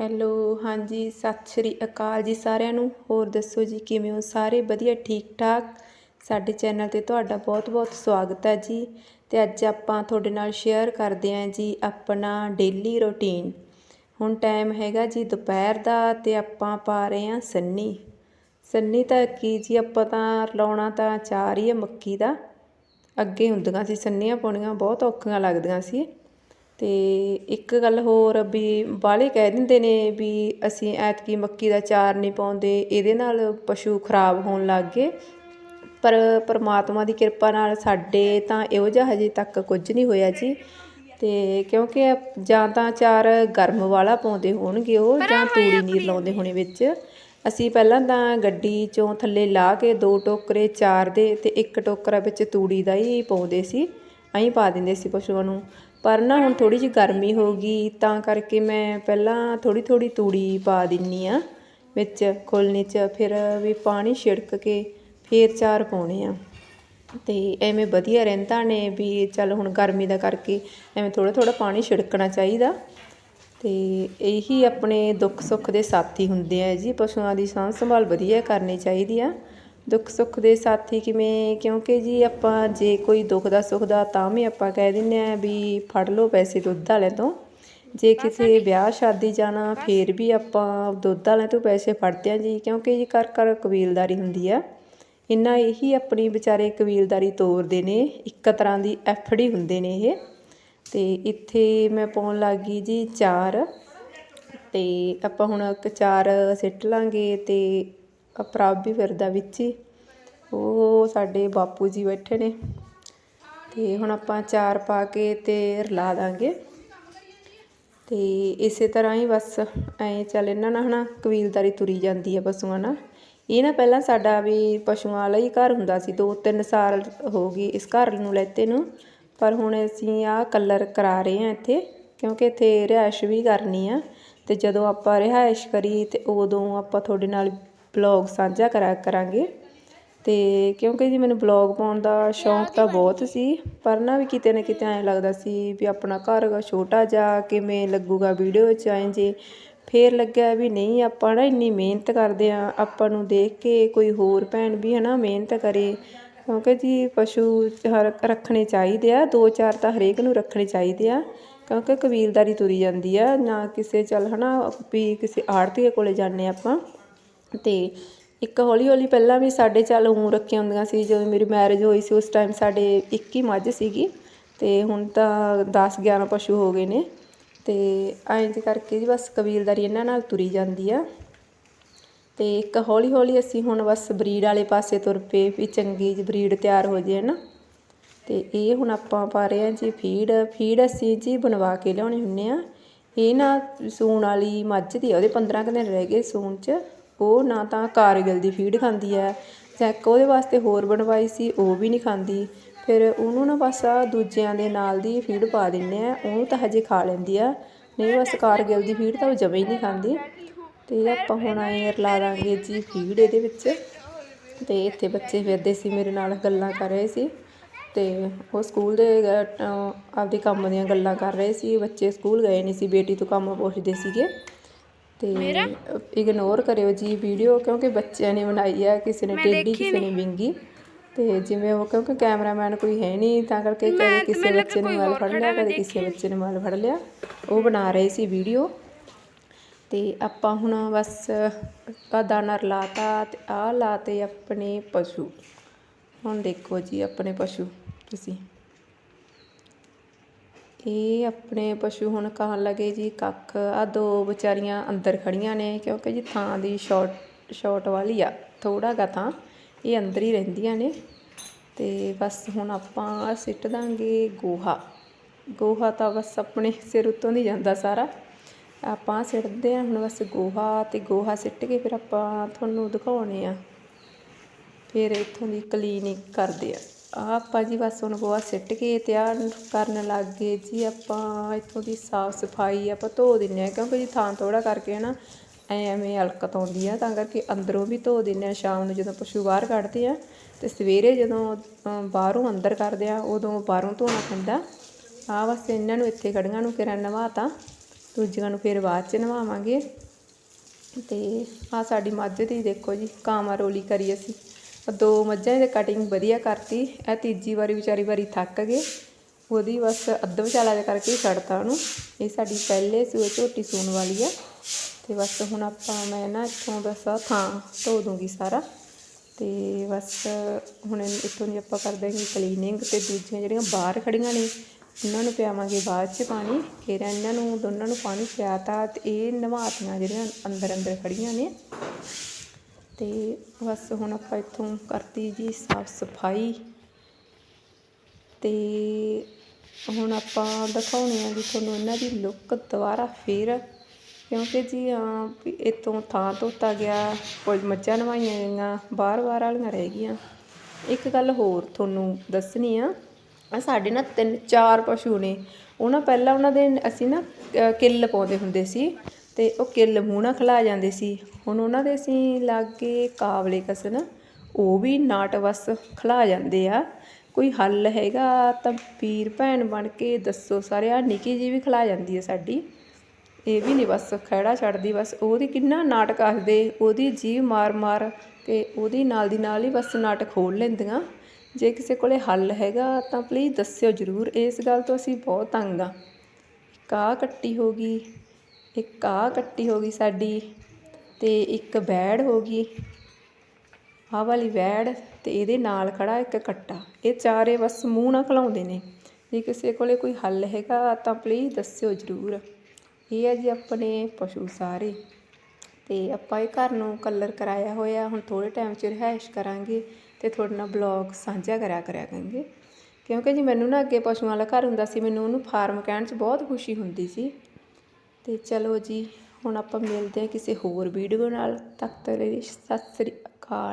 Hello, ਹਾਂਜੀ, ਸਤਿ ਸ਼੍ਰੀ ਅਕਾਲ ਜੀ ਸਾਰਿਆਂ ਨੂੰ। ਹੋਰ ਦੱਸੋ ਜੀ, ਕਿਵੇਂ ਹੋ? ਸਾਰੇ ਵਧੀਆ ਠੀਕ ਠਾਕ ਸਾਡੇ ਚੈਨਲ ਤੇ ਤੁਹਾਡਾ ਬਹੁਤ-ਬਹੁਤ ਸਵਾਗਤ ਹੈ ਜੀ। ਤੇ ਅੱਜ ਆਪਾਂ ਤੁਹਾਡੇ ਨਾਲ ਸ਼ੇਅਰ ਕਰਦੇ ਹਾਂ ਜੀ ਆਪਣਾ ਡੇਲੀ ਰੁਟੀਨ ਹੁਣ ਟਾਈਮ ਹੈਗਾ ਜੀ ਦੁਪਹਿਰ ਦਾ ਤੇ ਆਪਾਂ ਪਾ ਰਹੇ ਹਾਂ ਸੰਨੀ। ਸੰਨੀ ਤਾਂ ਕੀ ਜੀ, ਆਪਾਂ ਤਾਂ ਲਾਉਣਾ ਤਾਂ ਚਾਰ ਹੀ ਹੈ ਮੱਕੀ ਦਾ। ਅੱਗੇ ਹੁੰਦੀਆਂ ਸੀ, ਸੰਨੀਆਂ ਪਾਉਣੀਆਂ ਬਹੁਤ ਔਖੀਆਂ ਲੱਗਦੀਆਂ ਸੀ। ਤੇ ਇੱਕ ਗੱਲ ਹੋਰ ਵੀ ਬਾਹਲੇ ਕਹਿ ਦਿੰਦੇ ਨੇ ਵੀ ਅਸੀਂ ਐਤਕੀ ਮੱਕੀ ਦਾ ਚਾਰ ਨਹੀਂ ਪਾਉਂਦੇ ਇਹਦੇ ਨਾਲ ਪਸ਼ੂ ਖਰਾਬ ਹੋਣ ਲੱਗ ਗਏ। ਪਰ ਪਰਮਾਤਮਾ ਦੀ ਕਿਰਪਾ ਨਾਲ ਸਾਡੇ ਤਾਂ ਇਹੋ ਜਿਹਾ ਹਜੇ ਤੱਕ ਕੁਝ ਨਹੀਂ ਹੋਇਆ ਜੀ। ਤੇ ਕਿਉਂਕਿ ਜਾਂ ਤਾਂ ਚਾਰ ਗਰਮ ਵਾਲਾ ਪਾਉਂਦੇ ਹੋਣਗੇ ਉਹ ਜਾਂ ਤੂੜੀ ਨੀਰ ਲਾਉਂਦੇ ਹੋਣੇ ਵਿੱਚ। ਅਸੀਂ ਪਹਿਲਾਂ ਤਾਂ ਗੱਡੀ ਚੋਂ ਥੱਲੇ ਲਾ ਕੇ ਦੋ ਟੋਕਰੇ ਚਾਰ ਦੇ ਤੇ ਇੱਕ ਟੋਕਰਾ ਵਿੱਚ ਤੂੜੀ ਦਾ ਹੀ ਪਾਉਂਦੇ ਸੀ। ਐਂ ਪਾ ਦਿੰਦੇ ਸੀ ਪਸ਼ੂਆਂ ਨੂੰ। ਪਰ ਨਾ ਹੁਣ ਥੋੜ੍ਹੀ ਜਿਹੀ ਗਰਮੀ ਹੋ ਗਈ, ਤਾਂ ਕਰਕੇ ਮੈਂ ਪਹਿਲਾਂ ਥੋੜ੍ਹੀ ਥੋੜ੍ਹੀ ਤੂੜੀ ਪਾ ਦਿੰਨੀ ਆ ਵਿੱਚ ਖੋਲਣੀ 'ਚ, ਫਿਰ ਵੀ ਪਾਣੀ ਛਿੜਕ ਕੇ ਫਿਰ ਚਾਰ ਪਾਉਣੇ ਆ। ਤੇ ਐਵੇਂ ਵਧੀਆ ਰਹਿੰਦਾ ਨੇ ਵੀ ਚੱਲ ਹੁਣ ਗਰਮੀ ਦਾ ਕਰਕੇ ਐਵੇਂ ਥੋੜਾ ਥੋੜਾ ਪਾਣੀ ਛਿੜਕਣਾ ਚਾਹੀਦਾ। ਤੇ ਇਹੀ ਆਪਣੇ ਦੁੱਖ ਸੁੱਖ ਦੇ ਸਾਥੀ ਹੁੰਦੇ ਆ ਜੀ, ਪਸ਼ੂਆਂ ਦੀ ਸਾਂਭ ਸੰਭਾਲ ਵਧੀਆ ਕਰਨੀ ਚਾਹੀਦੀ ਆ। ਦੁੱਖ ਸੁੱਖ ਦੇ ਸਾਥੀ ਕਿਵੇਂ? ਕਿਉਂਕਿ ਜੀ ਆਪਾਂ ਜੇ ਕੋਈ ਦੁੱਖ ਦਾ ਸੁੱਖ ਦਾ ਤਾਂ ਵੀ ਆਪਾਂ ਕਹਿ ਦਿੰਦੇ ਆ ਵੀ ਫੜ ਲਓ ਪੈਸੇ ਦੁੱਧ ਵਾਲਿਆਂ ਤੋਂ। ਜੇ ਕਿਸੇ ਵਿਆਹ ਸ਼ਾਦੀ ਜਾਣਾ ਫੇਰ ਵੀ ਆਪਾਂ ਦੁੱਧ ਵਾਲਿਆਂ ਤੋਂ ਪੈਸੇ ਫੜਦੇ ਆ ਜੀ ਕਿਉਂਕਿ ਜੀ ਕਰ ਕਰ ਕਬੀਲਦਾਰੀ ਹੁੰਦੀ ਆ। ਇੰਨਾ ਇਹੀ ਆਪਣੀ ਵਿਚਾਰੇ ਕਬੀਲਦਾਰੀ ਤੋਰਦੇ ਨੇ ਇੱਕ ਤਰ੍ਹਾਂ ਦੀ ਐਫਡੀ ਹੁੰਦੇ ਨੇ ਇਹ। ਤੇ ਇੱਥੇ ਮੈਂ ਪਾਉਣ ਲੱਗ ਜੀ ਚਾਰ ਤੇ ਆਪਾਂ ਹੁਣ ਇੱਕ ਚਾਰ ਸਿੱਟ ਲਾਂਗੇ ਤੇ ਪ੍ਰਭ ਵੀ ਫਿਰਦਾ ਵਿੱਚ ਹੀ। ਉਹ ਸਾਡੇ ਬਾਪੂ ਜੀ ਬੈਠੇ ਨੇ। ਤੇ ਹੁਣ ਆਪਾਂ ਚਾਰ ਪਾ ਕੇ ਤੇ ਰਲਾ ਦਾਂਗੇ। ਤੇ ਇਸੇ ਤਰ੍ਹਾਂ ਹੀ ਬਸ ਐਂ ਚੱਲ ਇਹਨਾਂ ਨਾਲ ਹਨਾ, ਕਬੀਲਦਾਰੀ ਤੁਰੀ ਜਾਂਦੀ ਹੈ ਪਸ਼ੂਆਂ ਨਾਲ। ਇਹ ਨਾ ਪਹਿਲਾਂ ਸਾਡਾ ਵੀ ਪਸ਼ੂਆਂ ਵਾਲਾ ਹੀ ਘਰ ਹੁੰਦਾ ਸੀ, ਦੋ ਤਿੰਨ ਸਾਲ ਹੋ ਗਏ ਇਸ ਘਰ ਨੂੰ ਲੈਤੇ ਨੂੰ। ਪਰ ਹੁਣ ਅਸੀਂ ਆਹ ਕਲਰ ਕਰਾ ਰਹੇ ਹਾਂ ਇੱਥੇ, ਕਿਉਂਕਿ ਇੱਥੇ ਰਿਹਾਇਸ਼ ਵੀ ਕਰਨੀ ਆ। ਤੇ ਜਦੋਂ ਆਪਾਂ ਰਿਹਾਇਸ਼ ਕਰੀ ਤੇ ਉਦੋਂ ਆਪਾਂ ਤੁਹਾਡੇ ਨਾਲ ਬਲੌਗ ਸਾਂਝਾ ਕਰਾ ਕਰਾਂਗੇ। ਤੇ ਕਿਉਂਕਿ ਜੀ ਮੈਨੂੰ ਬਲੌਗ ਪਾਉਣ ਦਾ ਸ਼ੌਂਕ ਤਾਂ ਬਹੁਤ ਸੀ, ਪਰ ਨਾ ਵੀ ਕਿਤੇ ਨਾ ਕਿਤੇ ਐਂ ਲੱਗਦਾ ਸੀ ਵੀ ਆਪਣਾ ਘਰ ਛੋਟਾ ਜਾ, ਕਿਵੇਂ ਲੱਗੂਗਾ ਵੀਡੀਓ 'ਚ ਐਂ ਜੇ। ਫੇਰ ਲੱਗਿਆ ਵੀ ਨਹੀਂ, ਆਪਾਂ ਨਾ ਇੰਨੀ ਮਿਹਨਤ ਕਰਦੇ ਆ, ਆਪਾਂ ਨੂੰ ਦੇਖ ਕੇ ਕੋਈ ਹੋਰ ਭੈਣ ਵੀ ਹਨਾ ਮਿਹਨਤ ਕਰੇ। ਕਿਉਂਕਿ ਜੀ ਪਸ਼ੂ ਰੱਖਣੇ ਚਾਹੀਦੇ ਆ, ਦੋ ਚਾਰ ਤਾਂ ਹਰੇਕ ਨੂੰ ਰੱਖਣੇ ਚਾਹੀਦੇ ਆ। ਕਿਉਂਕਿ ਕਬੀਲਦਾਰੀ ਤੁਰੀ ਜਾਂਦੀ ਆ, ਨਾ ਕਿਸੇ ਚੱਲ ਹਨਾ ਵੀ ਕਿਸੇ ਆੜਤੀਏ ਕੋਲੇ ਜਾਂਦੇ ਆਪਾਂ। ਅਤੇ ਇੱਕ ਹੌਲੀ ਹੌਲੀ ਪਹਿਲਾਂ ਵੀ ਸਾਡੇ ਚੱਲ ਊਂ ਰੱਖੀਆਂ ਹੁੰਦੀਆਂ ਸੀ, ਜਦੋਂ ਮੇਰੀ ਮੈਰਿਜ ਹੋਈ ਸੀ ਉਸ ਟਾਈਮ ਸਾਡੇ ਇੱਕ ਹੀ ਮੱਝ ਸੀਗੀ ਅਤੇ ਹੁਣ ਤਾਂ 10 11 ਪਸ਼ੂ ਹੋ ਗਏ ਨੇ ਅਤੇ ਐਂ ਜੀ ਕਰਕੇ ਜੀ ਬਸ ਕਬੀਲਦਾਰੀ ਇਹਨਾਂ ਨਾਲ ਤੁਰੀ ਜਾਂਦੀ ਆ। ਅਤੇ ਇੱਕ ਹੌਲੀ ਹੌਲੀ ਅਸੀਂ ਹੁਣ ਬਸ ਬਰੀਡ ਵਾਲੇ ਪਾਸੇ ਤੁਰ ਪਏ ਵੀ ਚੰਗੀ ਜੀ ਬਰੀਡ ਤਿਆਰ ਹੋ ਜੇ ਨਾ ਅਤੇ ਇਹ ਹੁਣ ਆਪਾਂ ਪਾ ਰਹੇ ਹਾਂ ਜੀ ਫੀਡ ਫੀਡ ਅਸੀਂ ਜੀ ਬਣਵਾ ਕੇ ਲਿਆਉਣੇ ਹੁੰਨੇ ਆ ਇਹ ਨਾ ਸੂਣ ਵਾਲੀ ਮੱਝ ਦੀ ਉਹਦੇ 15 ਕੁ ਦਿਨ ਰਹਿ ਗਏ ਸੂਣ 'ਚ। ਉਹ ਨਾ ਤਾਂ ਕਾਰਗਿਲ ਦੀ ਫੀਡ ਖਾਂਦੀ ਹੈ ਚੈੱਕ ਉਹਦੇ ਵਾਸਤੇ ਹੋਰ ਬਣਵਾਈ ਸੀ, ਉਹ ਵੀ ਨਹੀਂ ਖਾਂਦੀ। ਫਿਰ ਉਹਨੂੰ ਨਾ ਬਸ ਆ ਦੂਜਿਆਂ ਦੇ ਨਾਲ ਦੀ ਫੀਡ ਪਾ ਦਿੰਨੇ ਆ, ਉਹਨੂੰ ਤਾਂ ਹਜੇ ਖਾ ਲੈਂਦੀ ਆ। ਨਹੀਂ ਬਸ ਕਾਰਗਿਲ ਦੀ ਫੀਡ ਤਾਂ ਉਹ ਜਮੇ ਹੀ ਨਹੀਂ ਖਾਂਦੀ। ਤੇ ਆਪਾਂ ਹੁਣ ਆਏ ਰਲਾ ਦਾਂਗੇ ਜੀ ਫੀਡ ਇਹਦੇ ਵਿੱਚ। ਤੇ ਇੱਥੇ ਬੱਚੇ ਫਿਰਦੇ ਸੀ, ਮੇਰੇ ਨਾਲ ਗੱਲਾਂ ਕਰ ਰਹੇ ਸੀ। ਤੇ ਉਹ ਸਕੂਲ ਦੇ ਆਪਦੇ ਕੰਮ ਦੀਆਂ ਗੱਲਾਂ ਕਰ ਰਹੇ ਸੀ। ਬੱਚੇ ਸਕੂਲ ਗਏ ਨਹੀਂ ਸੀ, ਬੇਟੀ ਤੋਂ ਕੰਮ ਪੁੱਛਦੇ ਸੀਗੇ। ਤੇ ਇਗਨੋਰ ਕਰਿਓ ਜੀ ਵੀਡੀਓ ਕਿਉਂਕਿ ਬੱਚਿਆਂ ਨੇ ਬਣਾਈ ਆ ਕਿਸੇ ਨੇ ਟੇਢੀ ਕਿਸੇ ਨੇ ਵਿੰਗੀ। ਤੇ ਜਿਵੇਂ ਉਹ ਕਿਉਂਕਿ ਕੈਮਰਾਮੈਨ ਕੋਈ ਹੈ ਨਹੀਂ ਤਾਂ ਕਰਕੇ ਕਦੇ ਕਿਸੇ ਬੱਚੇ ਨੇ ਮੋਬਾਈਲ ਫੜ ਲਿਆ ਕਦੇ ਕਿਸੇ ਬੱਚੇ ਨੇ ਮੋਬਾਈਲ ਫੜ ਲਿਆ ਉਹ ਬਣਾ ਰਹੇ ਸੀ ਵੀਡੀਓ ਤੇ ਆਪਾਂ ਹੁਣ ਬਸ ਆ ਦਾਣਾ ਰਲਾਤਾ ਤੇ ਆ ਲਾਤੇ ਆਪਣੇ ਪਸ਼ੂ। ਹੁਣ ਦੇਖੋ ਜੀ ਆਪਣੇ ਪਸ਼ੂ ਤੁਸੀਂ। ਇਹ ਆਪਣੇ ਪਸ਼ੂ ਹੁਣ ਕਹਿਣ ਲੱਗੇ ਜੀ, ਕੱਖ ਆ ਦੋ ਵਿਚਾਰੀਆਂ ਅੰਦਰ ਖੜੀਆਂ ਨੇ, ਕਿਉਂਕਿ ਜੀ ਥਾਂ ਦੀ ਸ਼ਾਰਟ ਸ਼ਾਰਟ ਵਾਲੀ ਆ ਥੋੜਾ ਗਾ ਥਾਂ ਇਹ ਅੰਦਰ ਹੀ ਰਹਿੰਦੀਆਂ ਨੇ। ਤੇ ਬਸ ਹੁਣ ਆਪਾਂ ਸਿੱਟ ਦਾਂਗੇ ਗੋਹਾ। ਗੋਹਾ ਤਾਂ ਬਸ ਆਪਣੇ ਸਿਰ ਉੱਤੋਂ ਨਹੀਂ ਜਾਂਦਾ ਸਾਰਾ। ਆਪਾਂ ਸਿੱਟਦੇ ਆ ਹੁਣ ਬਸ ਗੋਹਾ ਤੇ ਗੋਹਾ ਸਿੱਟ ਕੇ ਫਿਰ ਆਪਾਂ ਤੁਹਾਨੂੰ ਦਿਖਾਉਣੇ ਆ ਫਿਰ ਇੱਥੋਂ ਦੀ ਕਲੀਨਿੰਗ ਕਰਦੇ ਆ ਆਹ ਆਪਾਂ ਜੀ ਬਸ ਹੁਣ ਗੋਹਾ ਸਿੱਟ ਕੇ ਤਿਆਰ ਕਰਨ ਲੱਗ ਗਏ ਜੀ। ਆਪਾਂ ਇੱਥੋਂ ਦੀ ਸਾਫ਼ ਸਫ਼ਾਈ ਆਪਾਂ ਧੋ ਦਿੰਨੇ ਆ ਕਿਉਂਕਿ ਜੀ ਥਾਂ ਥੋੜਾ ਕਰਕੇ ਨਾ ਐਵੇਂ ਹਲਕਤ ਆਉਂਦੀ ਆ, ਤਾਂ ਕਰਕੇ ਅੰਦਰੋਂ ਵੀ ਧੋ ਦਿੰਨੇ ਆ ਸ਼ਾਮ ਨੂੰ ਜਦੋਂ ਪਸ਼ੂ ਬਾਹਰ ਕੱਢਦੇ ਆ ਤੇ ਸਵੇਰੇ ਜਦੋਂ ਬਾਹਰੋਂ ਅੰਦਰ ਕਰਦੇ ਆ ਉਦੋਂ ਬਾਹਰੋਂ ਧੋਣਾ ਪੈਂਦਾ। ਆ ਬਸ ਇਹਨਾਂ ਨੂੰ ਇੱਥੇ ਖੜੀਆਂ ਨੂੰ ਕਿਰਨ ਨਵਾਤਾ, ਦੂਜੀਆਂ ਨੂੰ ਫਿਰ ਬਾਅਦ ਚ ਨਵਾਵਾਂਗੇ। ਤੇ ਆ ਸਾਡੀ ਮੱਝ ਦੀ ਦੇਖੋ ਜੀ ਕਾਮਾ ਰੋਲੀ ਕਰੀ ਅਸੀਂ। ਦੋ ਮੱਝਾਂ ਦੀ ਕਟਿੰਗ ਵਧੀਆ ਕਰਤੀ। ਇਹ ਤੀਜੀ ਵਾਰੀ ਵਿਚਾਰੀ ਵਾਰੀ ਥੱਕ ਗਏ ਉਹਦੀ ਬਸ ਅੱਧ ਵਿਚਾਲਾ ਜਿਹਾ ਕਰਕੇ ਹੀ ਛੱਡਤਾ ਉਹਨੂੰ। ਇਹ ਸਾਡੀ ਪਹਿਲੇ ਸੂਏ ਝੋਟੀ ਸੂਣ ਵਾਲੀ ਆ। ਤੇ ਬਸ ਹੁਣ ਆਪਾਂ ਮੈਂ ਨਾ ਇੱਥੋਂ ਬਸ ਥਾਂ ਧੋ ਦੂੰਗੀ ਸਾਰਾ। ਤੇ ਬਸ ਹੁਣ ਇੱਥੋਂ ਦੀ ਆਪਾਂ ਕਰ ਦਾਂਗੇ ਕਲੀਨਿੰਗ ਤੇ ਦੂਜੀਆਂ ਜਿਹੜੀਆਂ ਬਾਹਰ ਖੜੀਆਂ ਨੇ, ਉਹਨਾਂ ਨੂੰ ਪਿਆਵਾਂਗੇ ਬਾਅਦ ਚ ਪਾਣੀ। ਫਿਰ ਇਹਨਾਂ ਨੂੰ ਦੋਨਾਂ ਨੂੰ ਪਾਣੀ ਪਿਆਤਾ ਤੇ ਇਹ ਨਵਾਤੀਆਂ ਜਿਹੜੀਆਂ ਅੰਦਰ ਅੰਦਰ ਖੜੀਆਂ ਨੇ ਤੇ ਬਸ ਹੁਣ ਆਪਾਂ ਇੱਥੋਂ ਕਰਤੀ ਜੀ ਸਾਫ਼ ਸਫ਼ਾਈ। ਤੇ ਹੁਣ ਆਪਾਂ ਦਿਖਾਉਣੇ ਆ ਜੀ ਤੁਹਾਨੂੰ ਇਹਨਾਂ ਦੀ ਲੁੱਕ ਦੁਬਾਰਾ ਫੇਰ। ਕਿਉਂਕਿ ਜੀ ਹਾਂ ਵੀ ਇੱਥੋਂ ਥਾਂ ਧੋਤਾ ਗਿਆ ਕੁਝ ਮੱਝਾਂ ਨਵਾਈਆਂ ਗਈਆਂ ਬਾਰ-ਬਾਰ ਵਾਲੀਆਂ ਰਹਿ ਗਈਆਂ। ਇੱਕ ਗੱਲ ਹੋਰ ਤੁਹਾਨੂੰ ਦੱਸਣੀ ਆ ਸਾਡੇ ਨਾ ਤਿੰਨ ਚਾਰ ਪਸ਼ੂ ਨੇ। ਉਹਨਾਂ ਪਹਿਲਾਂ ਉਹਨਾਂ ਦੇ ਅਸੀਂ ਨਾ ਅ, ਕਿੱਲ ਪਾਉਂਦੇ ਹੁੰਦੇ ਸੀ। ਤੇ ਉਹ ਕਿੱਲ ਮੂੰਹ ਨਾਲ ਖਲਾ ਜਾਂਦੇ ਸੀ। ਹੁਣ ਉਹਨਾਂ ਦੇ ਅਸੀਂ ਲਾਗੇ ਕਾਬਲੇ ਕਸਨ, ਉਹ ਵੀ ਨਾਟ ਬਸ ਖਲਾ ਜਾਂਦੇ ਆ। ਕੋਈ ਹੱਲ ਹੈਗਾ ਤਾਂ ਵੀਰ ਭੈਣ ਬਣ ਕੇ ਦੱਸੋ ਸਾਰੇ ਆ ਨਿੱਕੀ ਜੀ ਵੀ ਖਲਾ ਜਾਂਦੀ ਹੈ ਸਾਡੀ। ਇਹ ਵੀ ਨਹੀਂ ਬਸ ਖਹਿੜਾ ਛੱਡਦੀ ਬਸ ਉਹਦੀ ਕਿੰਨਾ ਨਾਟਕ ਆਖਦੇ, ਉਹਦੀ ਜੀਭ ਮਾਰ ਮਾਰ ਕੇ ਉਹਦੀ ਨਾਲ ਦੀ ਨਾਲ ਹੀ ਬਸ ਨਾਟਕ ਖੋਲ ਲੈਂਦੀਆਂ। ਜੇ ਕਿਸੇ ਕੋਲੇ ਹੱਲ ਹੈਗਾ ਤਾਂ ਪਲੀਜ਼ ਦੱਸਿਓ ਜ਼ਰੂਰ, ਇਸ ਗੱਲ ਤੋਂ ਅਸੀਂ ਬਹੁਤ ਤੰਗ ਆ। ਕਾਹ ਕੱਟੀ ਹੋ ਗਈ ਇੱਕ ਆਹ ਕੱਟੀ ਹੋ ਗਈ ਸਾਡੀ ਅਤੇ ਇੱਕ ਬੈੜ ਹੋ ਗਈ। ਆਹ ਵਾਲੀ ਵੈੜ ਅਤੇ ਇਹਦੇ ਨਾਲ ਖੜਾ ਇੱਕ ਕੱਟਾ। ਇਹ ਚਾਰੇ ਬਸ ਮੂੰਹ ਨਾਲ ਖਲਾਉਂਦੇ ਨੇ। ਜੇ ਕਿਸੇ ਕੋਲੇ ਕੋਈ ਹੱਲ ਹੈਗਾ ਤਾਂ ਪਲੀਜ਼ ਦੱਸਿਓ ਜ਼ਰੂਰ। ਇਹ ਹੈ ਜੀ ਆਪਣੇ ਪਸ਼ੂ ਸਾਰੇ। ਤੇ ਆਪਾਂ ਇਹ ਘਰ ਨੂੰ ਕਲਰ ਕਰਾਇਆ ਹੋਇਆ। ਹੁਣ ਥੋੜੇ ਟਾਈਮ 'ਚ ਰਿਹਾਇਸ਼ ਕਰਾਂਗੇ ਤੇ ਤੁਹਾਡੇ ਨਾਲ ਬਲੌਗ ਸਾਂਝਾ ਕਰਿਆ ਕਰਿਆ ਕਰਾਂਗੇ। ਕਿਉਂਕਿ ਜੀ ਮੈਨੂੰ ਨਾ ਅੱਗੇ ਪਸ਼ੂਆਂ ਵਾਲਾ ਘਰ ਹੁੰਦਾ ਸੀ, ਮੈਨੂੰ ਉਹਨੂੰ ਫਾਰਮ ਕਹਿਣ 'ਚ ਬਹੁਤ ਖੁਸ਼ੀ ਹੁੰਦੀ ਸੀ। ਅਤੇ ਚਲੋ ਜੀ, ਹੁਣ ਆਪਾਂ ਮਿਲਦੇ ਹਾਂ ਕਿਸੇ ਹੋਰ ਵੀਡੀਓ ਨਾਲ। ਤੱਕ ਤੱਕ ਲਈ ਸਤਿ ਸ੍ਰੀ ਅਕਾਲ।